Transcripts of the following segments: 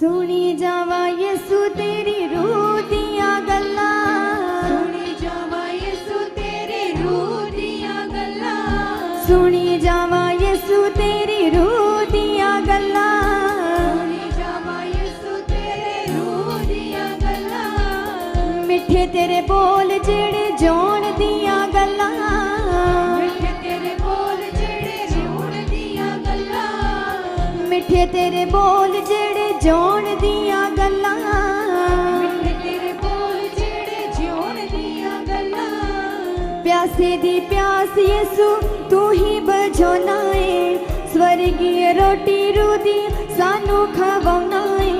ਸੁਣੀ ਜਾਵਾ ਯਿਸੂ ਤੇਰੀ ਰੂਹ ਦੀਆਂ ਗੱਲਾਂ। ਸੁਣੀ ਜਾਵਾ ਯਿਸੂ ਤੇਰੀ ਰੂਹ ਦੀਆਂ ਗੱਲਾਂ। ਸੁਣੀ ਜਾਵਾ ਯਿਸੂ ਤੇਰੀ ਰੂਹ ਦੀਆਂ ਗੱਲਾਂ। ਸੁਣੀ ਜਾਵਾ ਯਿਸੂ ਤੇਰੀ ਰੂਹ ਦੀਆਂ ਗੱਲਾਂ। ਮਿੱਠੇ ਤੇਰੇ ਬੋਲ ਜਿਹੜੇ ਜੋਣ ਦੀਆਂ ਗੱਲਾਂ। ਮਿੱਠੇ ਤੇਰੇ ਬੋਲ ਜਿਹੜੇ ਜੋਣ ਦੀਆਂ ਗੱਲਾਂ। ਮਿੱਠੇ ਤੇਰੇ ਬੋਲ ਜਿਹੜੇ ਜਿਉਣ ਦੀਆਂ ਗੱਲਾਂ। ਮਿੱਠੇ ਤੇਰੇ ਬੋਲ ਜਿਹੜੇ ਜਿਉਣ ਦੀਆਂ ਗੱਲਾਂ। ਪਿਆਸੇ ਦੀ ਪਿਆਸ ਯਿਸੂ ਤੂੰ ਹੀ ਬੁਝਾਉਣਾ ਏ। ਸਵਰਗੀ ਰੋਟੀ ਰੂਦੀ ਸਾਨੂੰ ਖਵਾਉਣਾ ਏ।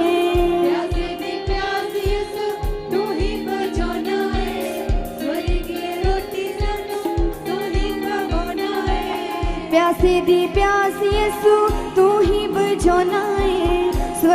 ਪਿਆਸੇ ਦੀ ਪਿਆਸ ਯਿਸੂ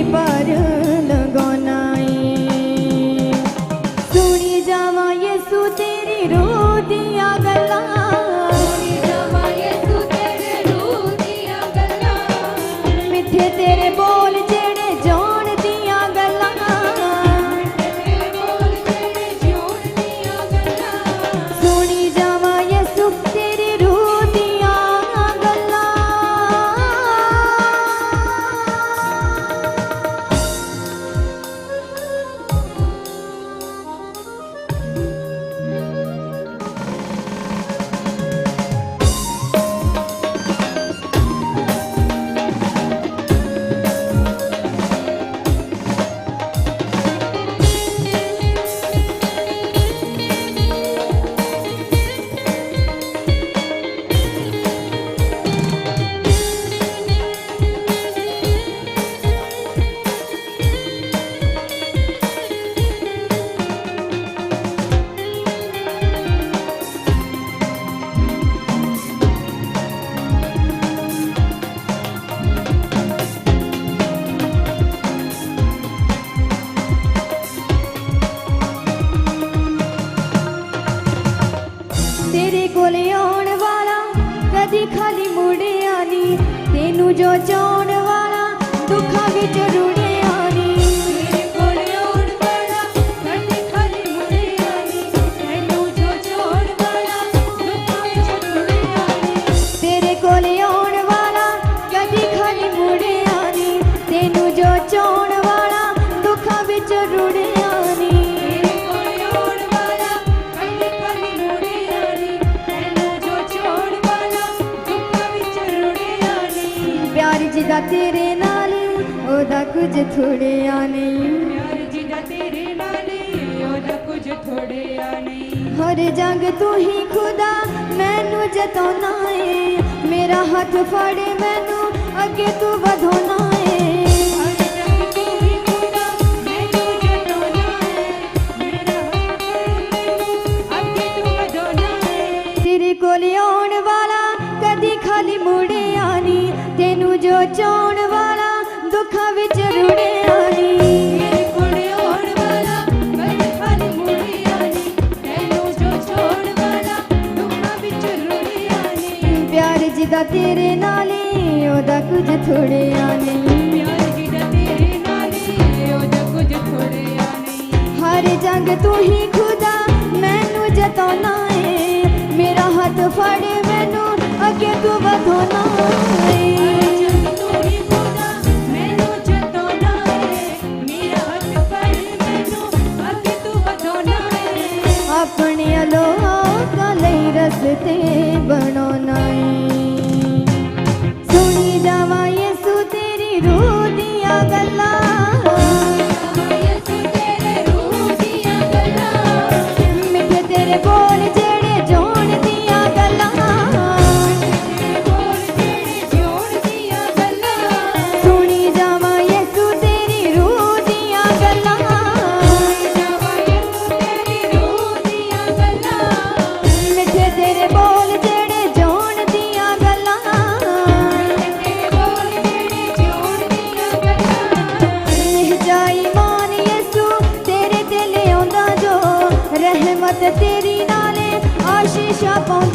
anybody 表情 ਜਿਹਦਾ ਤੇਰੇ ਨਾਲ ਉਹਦਾ ਕੁਝ ਥੋੜਿਆ ਨਹੀਂ। ਪਿਆਰ ਜਿਹਦਾ ਤੇਰੇ ਨਾਲ ਉਹਦਾ ਕੁਝ ਥੋੜਿਆ ਨਹੀਂ। ਹਰ ਜੰਗ ਤੂੰ ਹੀ ਖੁਦਾ ਮੈਨੂੰ ਜਤਾਉਣਾ ਏ। ਮੇਰਾ ਹੱਥ ਫੜੇ ਮੈਨੂੰ ਅੱਗੇ ਤੂੰ ਵਧਾਉਣਾ ਕੋਲ ਆਉਣ ਵਾਲਾ ਕਦੀ ਖਾਲੀ ਮੋੜੇ ਬਚਾਉਣ ਵਾਲਾ ਦੁੱਖਾਂ ਤੇਰੇ ਨਾਲ ਈ, ਉਹਦਾ ਕੁਝ ਥੋੜਿਆ ਨਹੀਂ ਪਿਆਰ ਜਿਹਦਾ ਤੇਰੇ ਨਾਲ ਈ, ਉਹਦਾ ਕੁਝ ਥੋੜਿਆ ਨਹੀਂ ਹਰ ਜੰਗ ਤੂੰ ਹੀ ਖੁਦਾ ਮੈਨੂੰ ਜਤਾਉਣਾ ਏ। ਮੇਰਾ ਹੱਥ ਫੜੇ ਮੈਨੂੰ ਅੱਗੇ ਤੂੰ ਵਧਾਉਣਾ ਰਸਤੇ ਬਣਾਉਣਾ ਏ ਸੁਣੀ ਜਾਵਾਂ ਯਿਸੂ ਤੇਰੀ ਤੇਰੇ ਗੱਲਾਂ। ਮਿੱਠੇ ਤੇਰੇ ਰਹਿਮਤ ਤੇਰੀ ਨਾਲੇ ਆਸ਼ੀਸ਼ਾਂ ਪਾਉਂਦਾ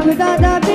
ਈਮਾਨੀ ਜੋ